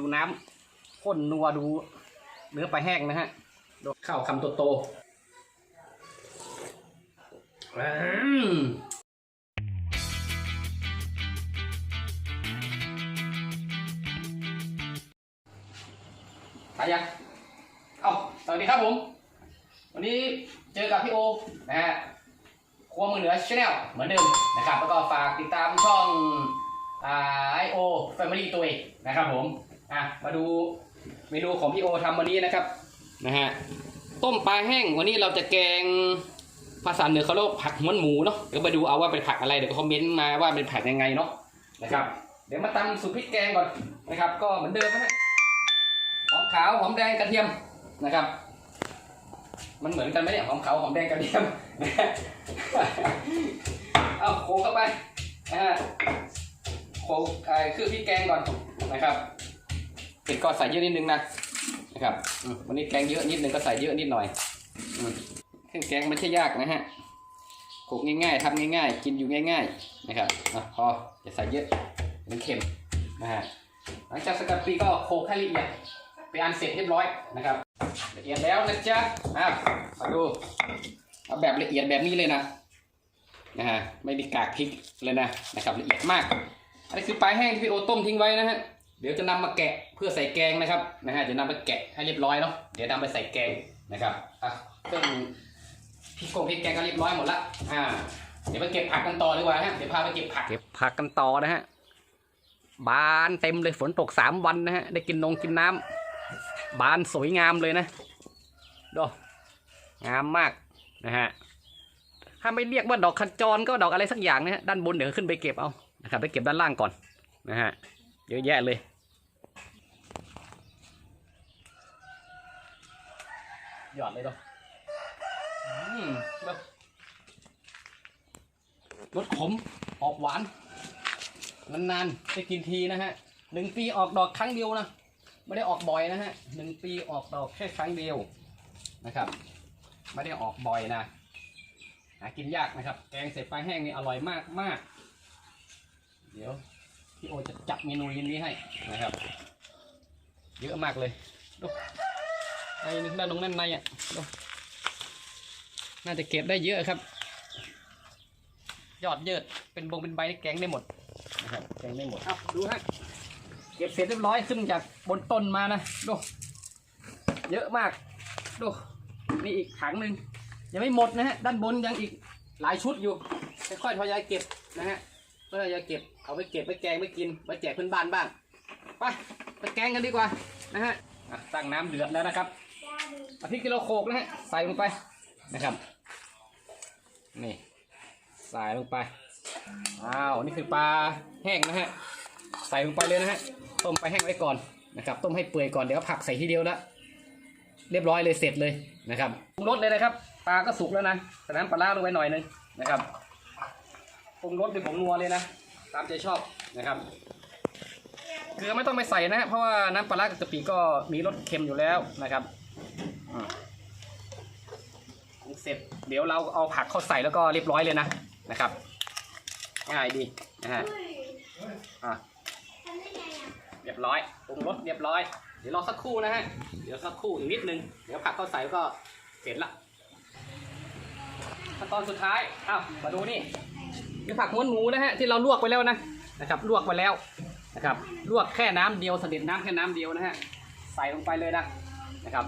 ดูน้ำข้นนัวดูเนื้อปลาแห้งนะฮะดูข้าวคำโตๆอืมไปยังเอาสวัสดีครับผม วันนี้เจอกับพี่โอนะฮะครัวมือเหนือชาแนลเหมือนเดิมนะครับ แล้วก็ฝากติดตามช่องไอโอแฟมิลี่ตัวเองนะครับผม อะมาดูเมนูของพี่โอทำวันนี้นะครับนะฮะต้มปลาแห้งวันนี้เราจะแกงภาษาเหนือเขาเรียกผักมันหมูเนาะเดี๋ยวมาดูเอาว่าเป็นผักอะไรเดี๋ยวคอมเมนต์มาว่าเป็นผักยังไงเนาะนะครับ เดี๋ยวมาตำสูตรพริกแกงก่อนนะครับ ก็เหมือนเดิมนะฮะหอมขาวหอมแดงกระเทียมนะครับ มันเหมือนกันไหมเนี่ยหอมขาวหอมแดงกระเทียมเอาโขลกเข้าไปนะฮะโขลกไอ้คือพริกแกงก่อนนะครับ เผ็ดก็ใส่เยอะนิดนึงนะนะครับวันนี้แกงเยอะนิดนึงก็ใส่เยอะนิดหน่อยเครื่องแกงมันใช่ยากนะฮะโขลกง่ายๆทำง่ายๆ กินอยู่ง่าย ๆ นะครับอพออย่าใส่เยอะมันเค็มนะฮะหลังจากสกัดปีก็โขลกให้ละเอียดเป็นอันเสร็จเรียบร้อยนะครับละเอียดแล้วนะจ๊ะอะมาดูเอาแบบละเอียดแบบนี้เลยนะนะฮะไม่มีกากพริกเลยนะนะครับละเอียดมากอันนี้คือปลายแห้งที่พี่โอต้มทิ้งไว้นะฮะ ดี๋ยวจะนำมาแกะเพื่อใส่แกงนะครับนะฮะจะนำไปแกะให้เรียบร้อยเนาะเดี๋ยวนำไปใส่แกงนะครับอะเครื่องพริกโกงพริกแกงก็เรียบร้อยหมดละอ่าเดี๋ยวไปเก็บผักกันต่อดีกว่าฮะเดี๋ยวพาไปเก็บผักเก็บผักกันต่อนะฮะบานเต็มเลยฝนตกสามวันนะฮะได้กินนงกินน้ำบานสวยงามเลยนะดูงามมากนะฮะถ้าไม่เรียกว่าดอกขจรก็ดอกอะไรสักอย่างนะฮะด้านบนเดี๋ยวขึ้นไปเก็บเอานะครับไปเก็บด้านล่างก่อนนะฮะเยอะแยะเลย หยอดเลยตัวอืมแบบรสขมออกหวาน นานๆได้กินทีนะฮะหนึ่งปีออกดอกครั้งเดียวนะไม่ได้ออกบ่อยนะฮะหนึ่งปีออกดอกแค่ครั้งเดียวนะครับ ไม่ได้ออกบ่อยนะหากินยากนะครับ แกงเสร็จปลาแห้งนี่อร่อยมากมากเดี๋ยวพี่โอจะจัดเมนูย็นนี้ให้นะครับ เยอะมากเลยดู ไอ้นึงด้านตรงนั้นในอะดูน่าจะเก็บได้เยอะครับ ยอดเยิดเป็นบงเป็นใบนี่แกงได้หมดนะครับแกงได้หมดเอาดูฮะเก็บเสร็จเรียบร้อยขึ้นจากบนต้นมานะดูเยอะมากดูนี่อีกถังหนึ่งยังไม่หมดนะฮะด้านบนยังอีกหลายชุดอยู่ค่อยๆทยอยเก็บนะฮะก็ทยอยเก็บเอาไปเก็บไปแกงไปกินไปแจกเพื่อนบ้านบ้างไปไปแกงกันดีกว่านะฮะอะตั้งน้ำเดือดแล้วนะครับเอาพริกกิโลโขกนะฮะใส่ลงไปนะครับนี่ใส่ลงไปอ้าวนี่คือปลาแห้งนะฮะใส่ลงไปเลยนะฮะต้มไปแห้งไว้ก่อนนะครับต้มให้เปื่อยก่อนเดี๋ยวผักใส่ทีเดียวล้วเรียบร้อยเลยเสร็จเลยนะครับปรุงรสเลยนะครับปลาก็สุกแล้วนะใส่น้ำปลาร้าลงไปหน่อยนึงนะครับปรุงรสด้วยผงนัวเลยนะ ตามใจชอบนะครับเกลือไม่ต้องไปใส่นะฮะเพราะว่าน้ำปลาร้ากับกะปิก็มีรสเค็มอยู่แล้วนะครับ เสร็จเดี๋ยวเราเอาผักเข้าใส่แล้วก็เรียบร้อยเลยนะนะครับ ง่ายดีนะฮะอะเรียบร้อยปรุงรสเรียบร้อย เดี๋ยวรอสักครู่นะฮะเดี๋ยวสักครู่อีกนิดนึงเดี๋ยวผักเข้าใส่ก็เสร็จละขั้นตอนสุดท้ายอ้าวมาดูนี่นี่ผักม้วนหมูนะฮะที่เราลวกไปแล้วนะนะครับ ลวกไปแล้วนะครับ ลวกแค่น้ำเดียวเสด็จน้ำแค่น้ำเดียวนะฮะใส่ลงไปเลยนะนะครับ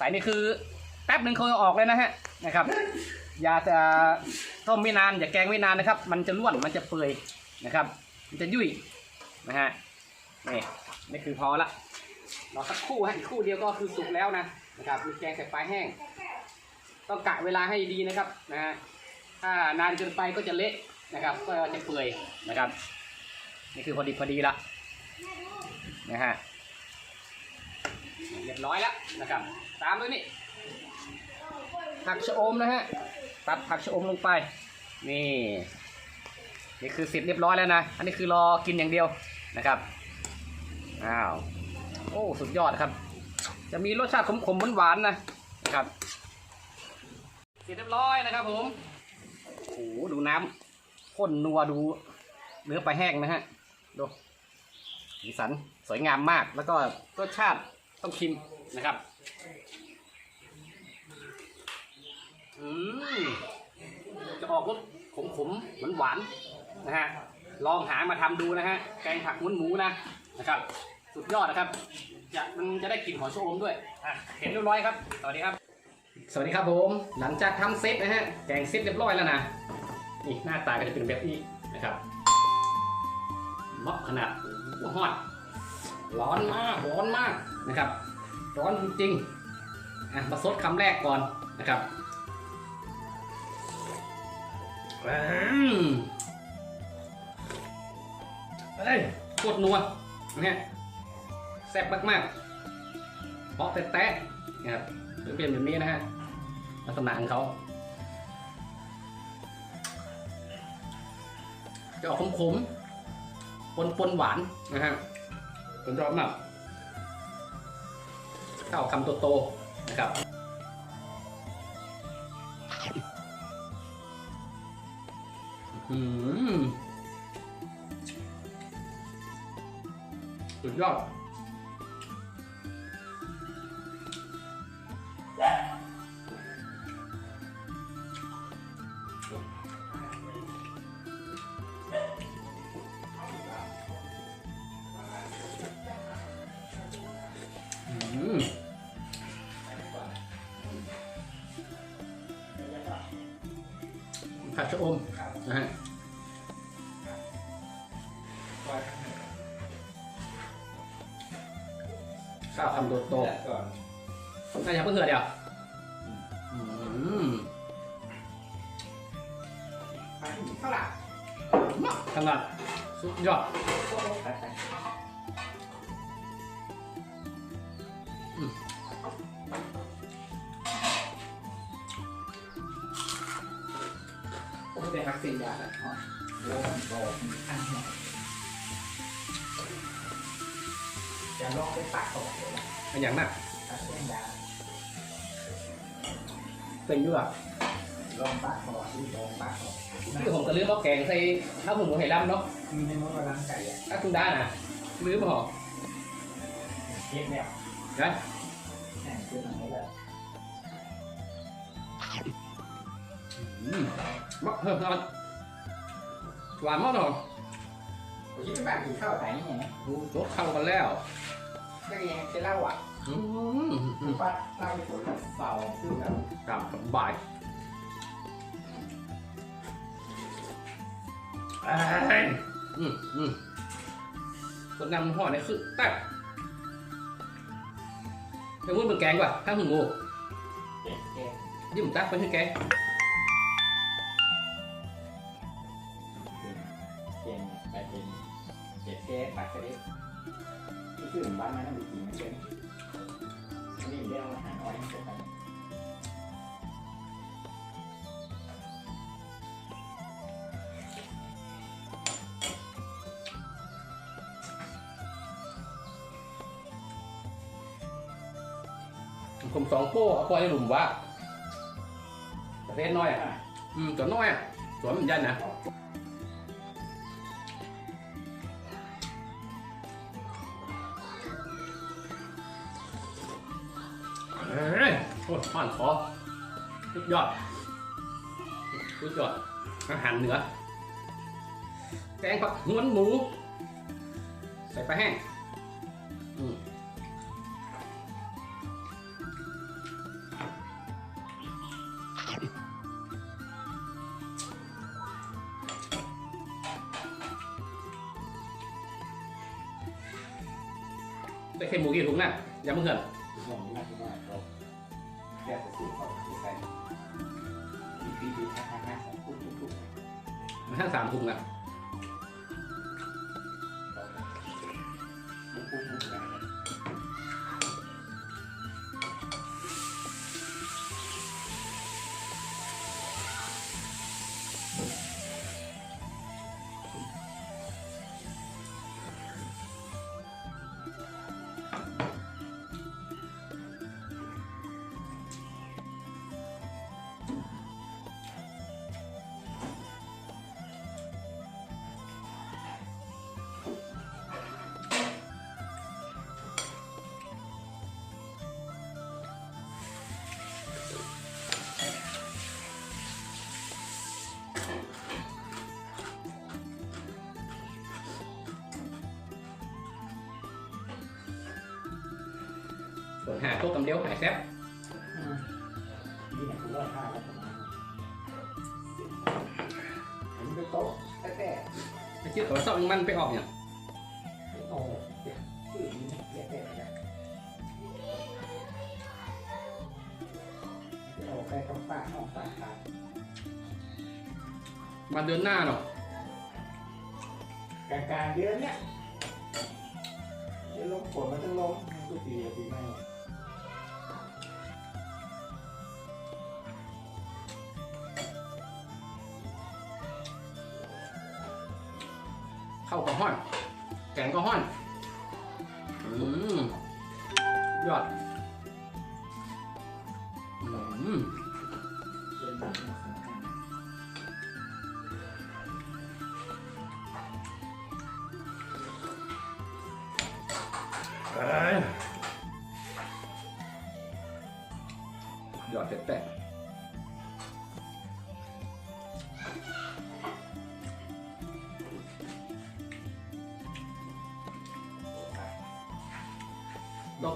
ใส่นี่คือแป๊บหนึ่งเขาออกเลยนะฮะนะครับ อย่าจะต้มไม่นานอย่าแกงไม่นานนะครับ มันจะร่วนมันจะเปื่อยนะครับ มันจะยุ่ยนะฮะนี่นี่คือพอละรอสักคู่ฮะอีกคู่เดียวก็คือสุกแล้วนะนะครับมีแกงใส่ปลาแห้ง ต้องกะเวลาให้ดีนะครับนะฮะถ้านานเกินไปก็จะเละนะครับ ก็จะเปื่อยนะครับ นี่คือพอดีพอดีละนะฮะเรียบร้อยแล้วนะครับ ตามด้วยนี่ผักชะอมนะฮะตัดผักชะอมลงไป นี่ นี่คือเสร็จเรียบร้อยแล้วนะ อันนี้คือรอกินอย่างเดียวนะครับอ้าวโอ้สุดยอดครับ จะมีรสชาติขมๆหวานๆนะนะครับเสร็จเรียบร้อยนะครับผมโอ้หดูน้ำข้นนัวดูเนื้อปลาแห้งนะฮะดูสีสันสวยงามมากแล้วก็รสชาติต้องชิมนะครับ อืมจะ ออกรสขมๆเหมือนหวานนะฮะลองหามาทำดูนะฮะแกงผักมุ้นหมูนะนะครับ สุดยอดนะครับ จะมันจะได้กลิ่นหอมชะอมด้วยอะเห็นเรียบร้อยครับสวัสดีครับ สวัสดีครับผมหลังจากทำเซตนะฮะแกงเซตเรียบร้อยแล้วนะนี่หน้าตาก็จะเป็นแบบนี้นะครับเหมาะขนาดหัวฮอดร้อนมากร้อนมากนะครับ ร้อนจริงๆอะมาซดคำแรกก่อนนะครับ เอ้ยโคตรนัวนะฮะแซ่บมากๆเพาะแตะๆนะครับถึงเป็นแบบนี้นะฮะลักษณะของเขาจะออกขมๆปนปนๆ หวานนะฮะผมชอบมากข้าวคำโตๆ นะครับ อืมสุดยอดอื ๆน่าจะเพิ่งเหือเดียวอืมเท่าไหร่ขนาดสุดยอดผมเป็นวัคซีนยาแล้วโอ้โหอันนี้จะลองไปปักก่อนเลยเป็นอย่างมากปักเส้น เป็นด้วยลองปักก่อนที่ลองปักก่อนที่ผมก็ลืมเอาแกงใส่ข้าวหมูไหลำเนาะมีในมดกำลังไก่อะข้าวตุ้งด้าน่ะลืมมาหรอเก็บแล้วนะแข่งขึ้นมาแล้วอืมมักเพิ่มหน่อยหวานมากหน่อยผมคิดว่าแบบกินข้าวไหนนี่ไงดูจบเข้ากันแล้วก็ยังจะเล่าอะ อืมอืมว่าเล่าไปผลเบาขึ้นแล้วตามสบายเอ้ยอืมอืมตัวนำห่อเนี่ยคือตักเดี๋ยวพูดเป็นแกงกว่าถ้าหึงงูเก็บเก็บยิ่มตักเป็นคือแกงเก็บไปเป็นเก็บเก็บปักกระดิ่งที่ชื่อบ้านมันน่าจะกินไม่เผมสองโป้เอาปล่อยในหลุมว่าประเภทน้อยอะอืมตัวน้อยอะตัวมันยันนะเอ้ยโอ้ยผ่านคอสุดยอดสุดยอดอาหารเหนือแกงผักนวลหมู ใส่ปลาแห้งอืม ถุงน่ะอย่ามึงเหินลองนักว่าเราแก้ตัวเขาตัวใส่ดีดีดีฮ่าฮ่าฮ่าของคุณทุกทุกมันทั้งสามถุงน่ ส่วนหาโต๊ะกำเดียวหายแซ่บอืมนี่เนี่ยคือว่าท่าแล้ งฝากน้องฝากฝากมาเดือนหน้าเนาะกลางกลางๆเดือนเนี้ยเดี๋ยวลงฝนมันจะลงทุกปีปีใหม่เข้าวก็ห้อน แกงก็ห้อนอืมยอดอืมเดือนหนึ่งสำคัญเอ้ยยอดแต่ต้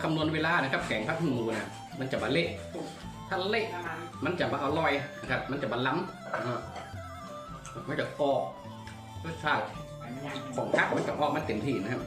คำนวณเวลานะครับแกงพักหมูนะมันจะบะเละถ้าเละน้ำมันมันจะมาอร่อยนะครับ มันจะมาล้ำอ่ามันจะกรอบรสชาติอันนี้ยังของทักมันจะออกมาเต็มที่นะครับ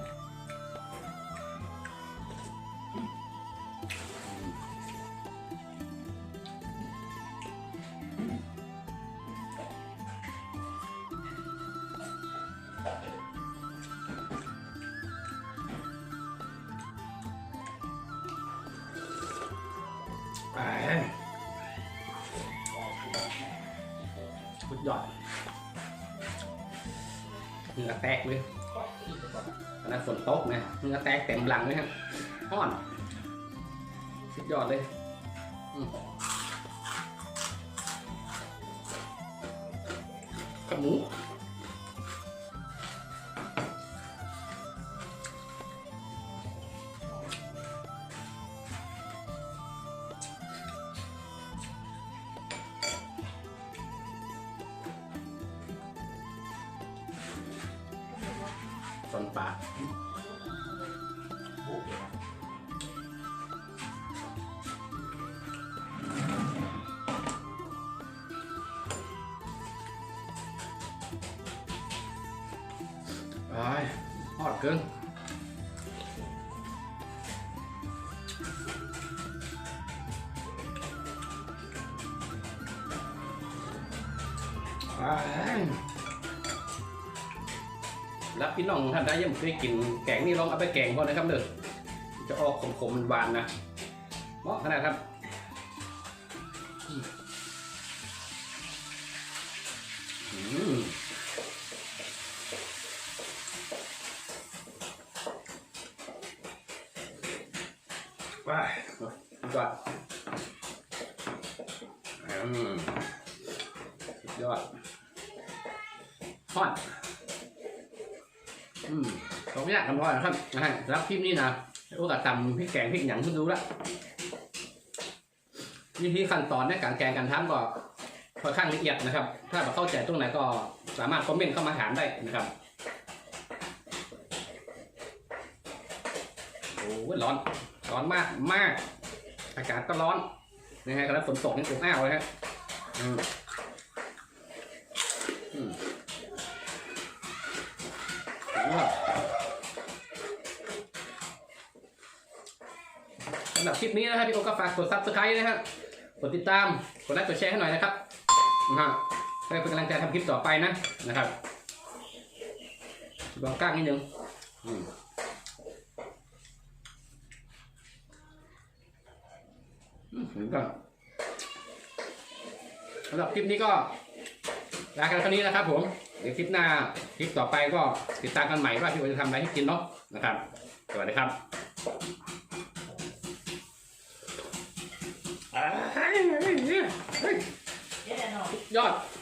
สุดยอดเหงื่อแตกเลยขณะฝนตกนะเหงื่อแตกเต็มหลังเลยครับห้อนสุดยอดเลยกับหมู นปลาโอ้หไอ้ยฮอดเกินไอ้ แล้วพี่น้องท่านใดยังไม่เคยกินแกงนี่ลองเอาไปแกงก่อนนะครับเด้อจะออกขมๆหวานนะเหมาะขนาดครับอืมไปดีกว่าอืมสุดยอดทอด อืมผมไม่อยากทำทอดนะครับนะฮะรับคลิปนี้นะโอกาสตำพริกแกงพริกหยังคุณดูละวิธีขั้นตอนในการแกงการทำก็ค่อนข้างละเอียดนะครับ ถ้าแบบเข้าใจตรงไหนก็สามารถคอมเมนต์เข้ามาถามได้นะครับโอ้ยร้อนร้อนมากมาก อากาศก็ร้อนนะฮะแล้วฝนตกนี่อบอ้าวเลยฮะอืม นี้นะครับพี่โอก็ฝากกด subscribe นะฮะกดติดตามกดไลค์กดแชร์ให้หน่อยนะครับนะฮะเพื่อเป็นกำลังใจทำคลิปต่อไปนะนะครับลองก้างนิดนึงอืมถึงก็สำหรับคลิปนี้ก็ลากันเท่านี้นะครับผม เดี๋ยวคลิปหน้าคลิปต่อไปก็ติดตามกันใหม่ว่าพี่โอจะทำอะไรให้กินเนาะนะครับสวัสดีครับ เ